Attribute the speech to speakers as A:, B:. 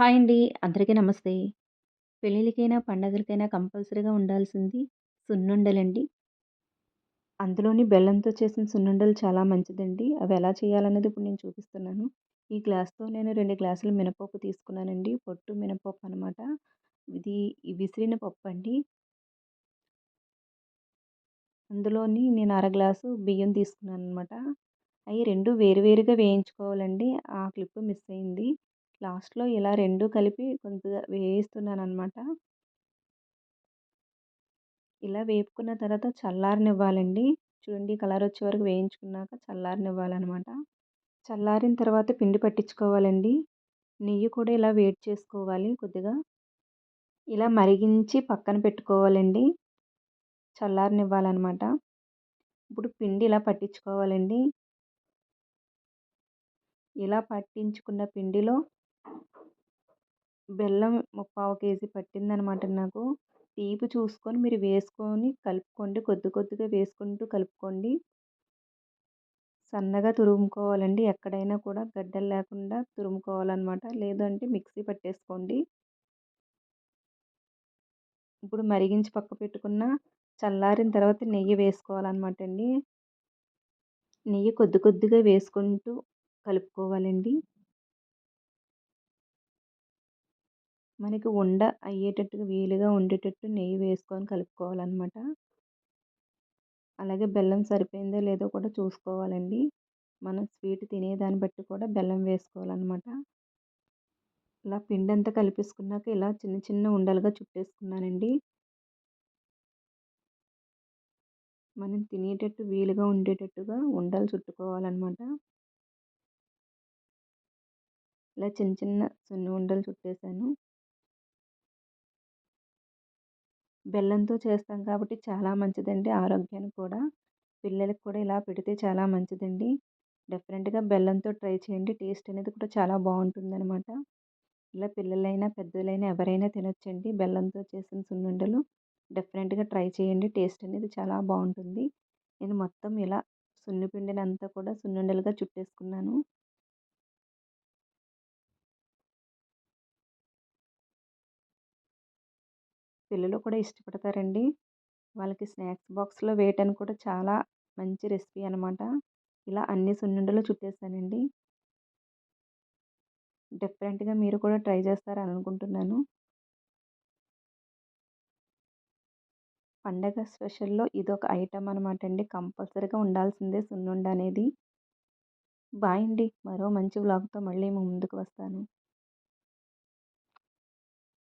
A: Hi అండి. అందరికీ నమస్తే. పెళ్ళిళ్ళకైనా, పండగలకైనా కంపల్సరీగా ఉండాల్సింది సున్నుండలండి. అందులోని బెల్లంతో చేసిన సున్నుండలు చాలా మంచిదండి. అవి ఎలా చేయాలనేది ఇప్పుడు నేను చూపిస్తున్నాను. ఈ గ్లాస్‌తో నేను రెండు గ్లాసులు మినపప్పు తీసుకున్నానండి. పొట్టు మినపప్పు అనమాట. ఇది విసిరిన పప్పు అండి అందులోని నేను అర గ్లాసు బియ్యం తీసుకున్నాననమాట. అయి 2 వేరు వేరుగా వేయించుకోవాలండి. ఆ క్లిప్ మిస్ అయింది. లాస్ట్‌లో ఇలా రెండు కలిపి కొద్దిగా వేయిస్తున్నాననమాట. ఇలా వేపుకున్న తర్వాత చల్లారనివ్వాలండి. చూడండి కలర్ వచ్చే వరకు వేయించుకున్నాక చల్లారనివ్వాలన్నమాట చల్లారిన తర్వాత పిండి పట్టించుకోవాలండి. నెయ్యి కూడా ఇలా వేడి చేసుకోవాలి కొద్దిగా. ఇలా మరిగించి పక్కన పెట్టుకోవాలండి. చల్లారనివ్వాలన్నమాట ఇప్పుడు పిండి ఇలా పట్టించుకోవాలండి. ఇలా పట్టించుకున్న పిండిలో బెల్లం ముప్పావు కేజీ పట్టిందనమాట నాకు. తీపి చూసుకొని మీరు వేసుకొని కలుపుకోండి. కొద్ది కొద్దిగా వేసుకుంటూ కలుపుకోండి. సన్నగా తురుముకోవాలండి. ఎక్కడైనా కూడా గడ్డలు లేకుండా తురుముకోవాలన్నమాట లేదంటే మిక్సీ పట్టేసుకోండి. ఇప్పుడు మరిగించి పక్క పెట్టుకున్న చల్లారిన తర్వాత నెయ్యి వేసుకోవాలన్నమాట అండి. నెయ్యి కొద్ది కొద్దిగా వేసుకుంటూ కలుపుకోవాలండి. మనకి ఉండ అయ్యేటట్టుగా వీలుగా ఉండేటట్టు నెయ్యి వేసుకొని కలుపుకోవాలన్నమాట అలాగే బెల్లం సరిపోయిందో లేదో కూడా చూసుకోవాలండి. మనం స్వీట్ తినేదాన్ని బట్టి కూడా బెల్లం వేసుకోవాలన్నమాట ఇలా పిండి అంతా కలిపేసుకున్నాక ఇలా చిన్న చిన్న ఉండలుగా చుట్టేసుకున్నానండి. మనం తినేటట్టు వీలుగా ఉండేటట్టుగా ఉండలు చుట్టుకోవాలన్నమాట ఇలా చిన్న చిన్న సున్ని ఉండలు చుట్టేసాను. బెల్లంతో చేస్తాం కాబట్టి చాలా మంచిదండి ఆరోగ్యానికి కూడా. పిల్లలకి కూడా ఇలా పెడితే చాలా మంచిదండి. డెఫినెట్‌గా బెల్లంతో ట్రై చేయండి. టేస్ట్ అనేది కూడా చాలా బాగుంటుందనమాట. ఇలా పిల్లలైనా, పెద్దలైనా ఎవరైనా తినొచ్చండి. బెల్లంతో చేసిన సున్నుండలు. డెఫినెట్‌గా ట్రై చేయండి. టేస్ట్ అనేది చాలా బాగుంటుంది. నేను మొత్తం ఇలా సున్నిపిండిని అంతా కూడా సున్నుండలుగా చుట్టేసుకున్నాను. పిల్లలు కూడా ఇష్టపడతారండి. వాళ్ళకి స్నాక్స్ బాక్స్‌లో వేయటానికి కూడా చాలా మంచి రెసిపీ అనమాట. ఇలా అన్ని సున్నుండలు చుట్టేసానండి. డిఫరెంట్‌గా మీరు కూడా ట్రై చేస్తారని అనుకుంటున్నాను. పండగ స్పెషల్‌లో ఇదొక ఐటమ్ అనమాట అండి. కంపల్సరీగా ఉండాల్సిందే సున్నుండ అనేది. బాయ్ అండి. మరో మంచి వ్లాగ్‌తో మళ్ళీ ముందుకు వస్తాను.